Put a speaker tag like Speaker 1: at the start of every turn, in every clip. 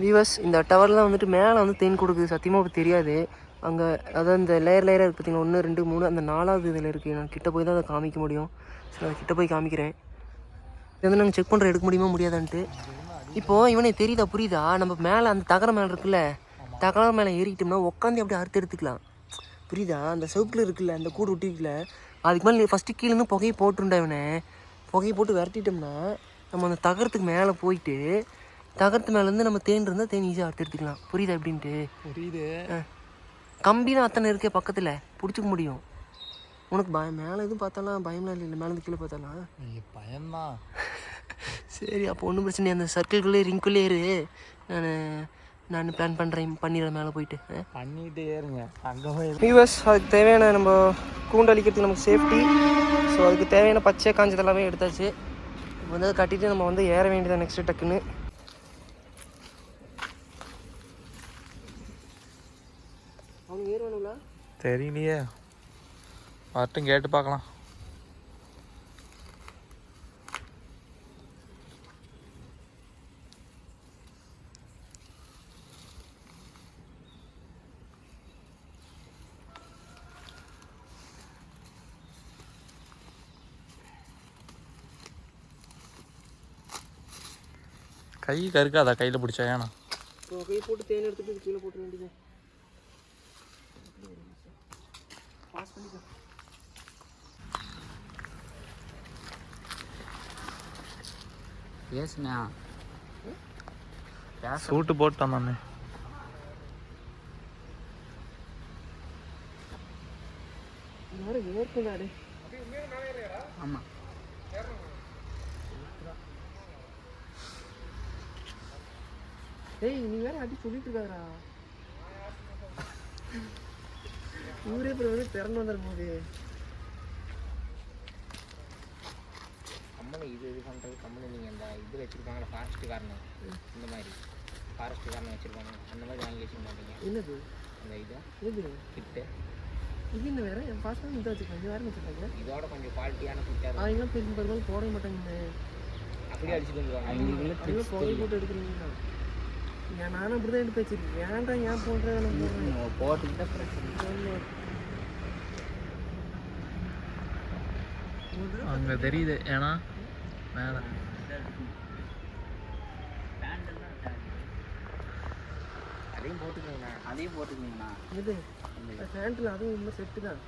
Speaker 1: Viewers இந்த டவர்லாம் வந்துட்டு மேலே வந்து தேன் கொடுக்குது. சத்தியமாக தெரியாது. அங்கே அதான் இந்த லேயர் லேயராக இருக்குது பார்த்தீங்கன்னா ஒன்று ரெண்டு மூணு அந்த நாலாவது இதில் இருக்குது நான் கிட்ட போய் தான் அதை காமிக்க முடியும். சரி நான் கிட்ட போய் காமிக்கிறேன். இது வந்து நாங்கள் செக் பண்ணுற எடுக்க முடியுமா முடியாதான்ட்டு. இப்போது இவனே தெரியுதா புரியுதா? நம்ம மேலே அந்த தகரம் மேலே இருக்குல்ல? தகரம் மேலே ஏறிக்கிட்டோம்னா உட்காந்து அப்படியே அறுத்து எடுத்துக்கலாம். புரியுதா? அந்த செவுப்பில் இருக்குல்ல அந்த கூடு ஒட்டிக்கல அதுக்கு மேலே ஃபஸ்ட்டு கீழேருந்து புகையை போட்டுருண்டா இவனை. புகையை போட்டு விரட்டிட்டோம்னா நம்ம அந்த தகரத்துக்கு மேலே போயிட்டு தகரத்து மேலேருந்து நம்ம தேன் இருந்தால் தேன் ஈஸியாக அறுத்து எடுத்துக்கலாம். புரியுதா எப்படின்ட்டு?
Speaker 2: புரியுது.
Speaker 1: ஆ. கம்பி தான் அத்தனை இருக்கே பக்கத்தில். பிடிச்சிக்க முடியும். உனக்கு பயம் மேலே எதுவும் பார்த்தாலாம் பயம்லாம் இல்லை மேலேருந்து கீழே பார்த்தாலாம்.
Speaker 2: பயம்தான்.
Speaker 1: சரி அப்போ ஒன்றும் பிரச்சனை. அந்த சர்க்கிள்குள்ளே ரிங்குள்ளே இரு. நான் நான் பிளான் பண்ணுறேன் பண்ணிடுறேன் மேலே போயிட்டு.
Speaker 2: பண்ணிட்டு ஏறுங்க அங்கே போய்
Speaker 1: வியூவர்ஸ் அதுக்கு தேவையான நம்ம கூண்டு அழிக்கிறதுக்கு நமக்கு சேஃப்டி ஸோ அதுக்கு தேவையான பச்சை காஞ்சது எல்லாமே எடுத்தாச்சு வந்து அதை கட்டிட்டு நம்ம வந்து ஏற வேண்டியதான் நெக்ஸ்ட் டக்குன்னு. அவனுக்கு ஏறுவானுங்களா?
Speaker 2: தெரியலையே. வரட்டும் கேட்டு பார்க்கலாம். கை கருக்காதா? கையில் பிடிச்சா ஏன்னா
Speaker 1: கை போட்டு தேன் எடுத்துட்டு கீழே போட்டு வேண்டியது பாஸ் பண்ணிக்கோ
Speaker 3: பேசுனா
Speaker 2: சூட்டு போட்டு வந்தானே
Speaker 1: யாரும் ஏற்கனாடு
Speaker 3: ஆமாம்
Speaker 1: ஏய் நீ வேற அடி சொல்லிட்டு இருக்காரா ஊரே வந்து திறந்து வந்துடும் போது
Speaker 3: கம்மனு இது இது பண்ணுறது கம்மனு நீங்கள் இந்த இது வச்சுருப்பாங்களா ஃபாரஸ்ட் காரணம் இந்த மாதிரி. ஃபாரஸ்ட் காரணம் வச்சுருப்பாங்க. அந்த மாதிரி வாங்கி வச்சுக்க மாட்டீங்க.
Speaker 1: என்னது?
Speaker 3: அந்த இது.
Speaker 1: எது
Speaker 3: கிட்டு.
Speaker 1: இது என்ன வேற? என் பாஸ் தான் இந்த வச்சுருக்கேன். இது வேற வச்சுருக்காங்க?
Speaker 3: இதோட கொஞ்சம் குவாலிட்டியான குட்டாக
Speaker 1: அவங்க பெரிய பெருமாள் போடவே மாட்டாங்க.
Speaker 3: அப்படியே அடிச்சுட்டு வந்துருவாங்க.
Speaker 1: அதில் புகை போட்டு எடுக்கிறீங்களா ஏன் நானும் அப்படி தான் எடுத்து வச்சிருக்கேன். ஏன்டா ஏன் போடுறேன் நான் போடுறேன்
Speaker 3: போட்டுக்கிட்ட பிரச்சனை.
Speaker 2: அங்கே தெரியுது. ஏன்னா மேலே.
Speaker 3: அதையும் போட்டுக்கோங்கண்ணா அதையும் போட்டுக்கோங்கண்ணா.
Speaker 1: இது பேண்ட்டில் அதுவும் இன்னும் செட்டு தான்.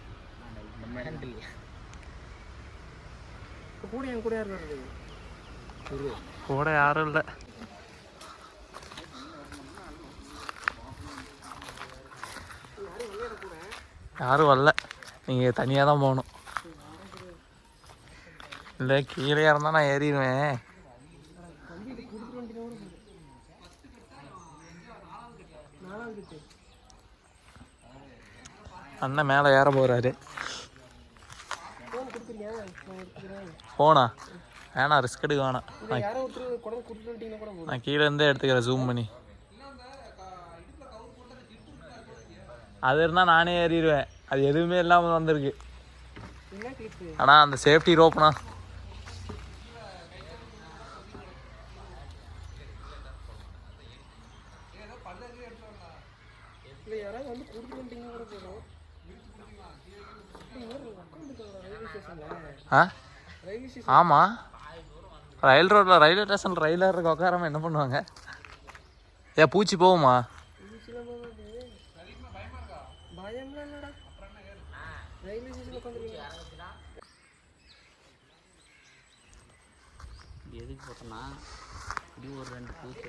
Speaker 3: இந்த மேண்டில்
Speaker 1: இப்போ கூட என் கூட யார் வர்றது
Speaker 3: குரு.
Speaker 2: கூட யாரும் இல்லை. யாரும் வரல. நீங்கள் தனியாக தான் போகணும். இல்லை கீழே இருந்தால் நான் ஏறிடுவேன். அண்ணன் மேலே ஏற போகிறாரு போனா? வேணாம் ரிஸ்க் எடுக்க வேணாம். நான் கீழே இருந்தே எடுத்துக்கிறேன் ஜூம் பண்ணி. அது இருந்தால் நானே ஏறிடுவேன். அது எதுவுமே இல்லாமல் வந்திருக்கு. ஆனால் அந்த சேஃப்டி ரோப்னா
Speaker 1: ஸ்டேஷனில்
Speaker 2: ஆ? ஆமாம் ரயில் ரோட்டில் ரயில்வே ஸ்டேஷன் ரயில் இருக்க உட்காராம என்ன பண்ணுவாங்க? ஏ பூச்சி போகுமா
Speaker 1: பயம்லாம் இல்லைடா ரயில்வே ஸ்டேஷன் உட்காந்துருக்கீங்க
Speaker 3: எதுக்கு போட்டோன்னா இப்படி ஒரு ரெண்டு பூச்சி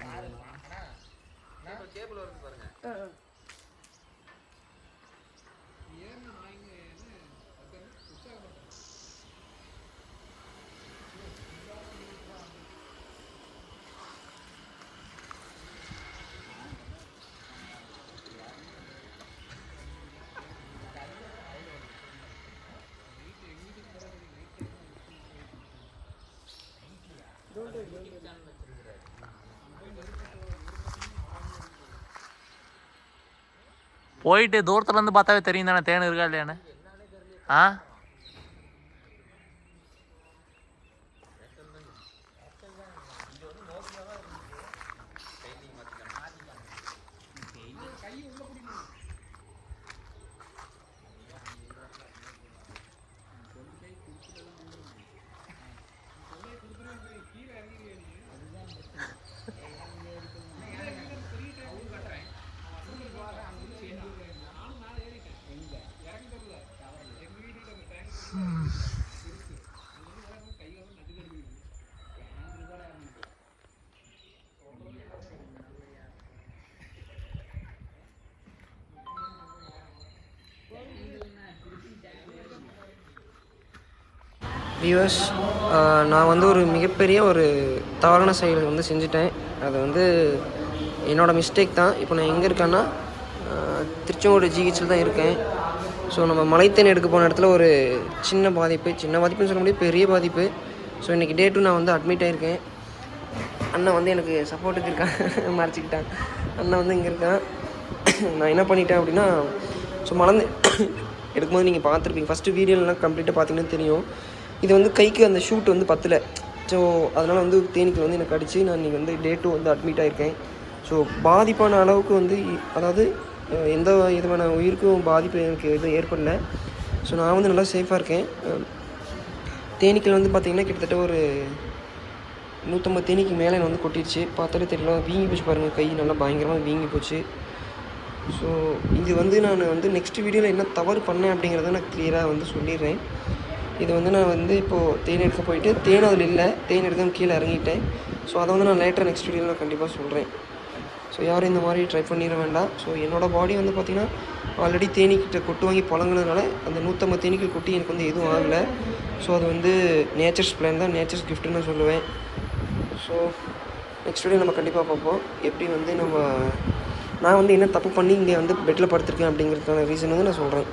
Speaker 2: போயிட்டு தூரத்துல இருந்து பார்த்தாவே தெரியும் தானே தேன் இருக்கா இல்லையான்னு? ஆ?
Speaker 1: வியூவர்ஸ் நான் வந்து ஒரு மிகப்பெரிய ஒரு தவறான செயல் வந்து செஞ்சுட்டேன். அது வந்து என்னோடய மிஸ்டேக் தான். இப்போ நான் எங்கே இருக்கேன்னா திருச்செங்கோடு ஜிஹெச்சில் தான் இருக்கேன். ஸோ நம்ம மலைத்தேன் எடுக்க போன இடத்துல ஒரு சின்ன பாதிப்பு சின்ன பாதிப்புன்னு சொல்ல முடியாது பெரிய பாதிப்பு. ஸோ இன்றைக்கி டே டூ நான் வந்து அட்மிட் ஆகியிருக்கேன் அண்ணன் வந்து எனக்கு சப்போர்ட்டுக்கு இருக்கான். மறைச்சிக்கிட்டான். அண்ணன் வந்து இங்கே இருக்கான். நான் என்ன பண்ணிட்டேன் அப்படின்னா ஸோ மலர்ந்து எடுக்கும்போது நீங்கள் பார்த்துருப்பீங்க. ஃபஸ்ட்டு வீடியோலாம் கம்ப்ளீட்டாக பார்த்தீங்கன்னா தெரியும். இது வந்து கைக்கு அந்த ஷூட் வந்து பத்தலை. ஸோ அதனால் வந்து தேனிக்கில் வந்து எனக்கு அடித்து நான் இன்றைக்கி வந்து டே டூ வந்து அட்மிட் ஆகியிருக்கேன் ஸோ பாதிப்பான அளவுக்கு வந்து இ- அதாவது எந்த விதமான உயிருக்கும் பாதிப்பு எனக்கு எதுவும் ஏற்படல. ஸோ நான் வந்து நல்லா சேஃபாக இருக்கேன். அஹ், தேனீக்கள் வந்து பார்த்திங்கன்னா கிட்டத்தட்ட ஒரு நூற்றம்பது தேனிக்கு மேலே வந்து கொட்டிடுச்சு. பார்த்தாலே தெரியல வீங்கி போச்சு பாருங்கள் கை நல்லா பயங்கரமாக வீங்கி போச்சு. ஸோ இது வந்து நான் வந்து நெக்ஸ்ட் வீடியோவில் என்ன தவறு பண்ணேன் அப்படிங்கிறத நான் கிளியராக வந்து சொல்லிடுறேன். இது வந்து நான் வந்து இப்போது தேன் எடுக்க போயிட்டு தேன் அதில் இல்லை. தேன் எடுக்க கீழே இறங்கிட்டேன். ஸோ அதை வந்து நான் லேட்டர் நெக்ஸ்ட் வீடியோவில் நான் கண்டிப்பாக சொல்கிறேன் ஸோ யாரும் இந்த மாதிரி ட்ரை பண்ணிட வேண்டாம். ஸோ என்னோடய பாடி வந்து பார்த்திங்கன்னா ஆல்ரெடி தேனீக்கிட்ட கொட்டு வாங்கி பழங்கினதுனால அந்த நூற்றம்பது தேனீக்கள் கொட்டி எனக்கு வந்து எதுவும் ஆகலை. ஸோ அது வந்து நேச்சர்ஸ் பிளான் தான். நேச்சர்ஸ் கிஃப்ட்னு சொல்லுவேன். ஸோ நெக்ஸ்ட் வீடியோ நம்ம கண்டிப்பாக பார்ப்போம். எப்படி வந்து நம்ம நான் வந்து என்ன தப்பு பண்ணி இங்கே வந்து பெட்டில் படுத்திருக்கேன் அப்படிங்கிறதுக்கான ரீசன் வந்து நான் சொல்கிறேன்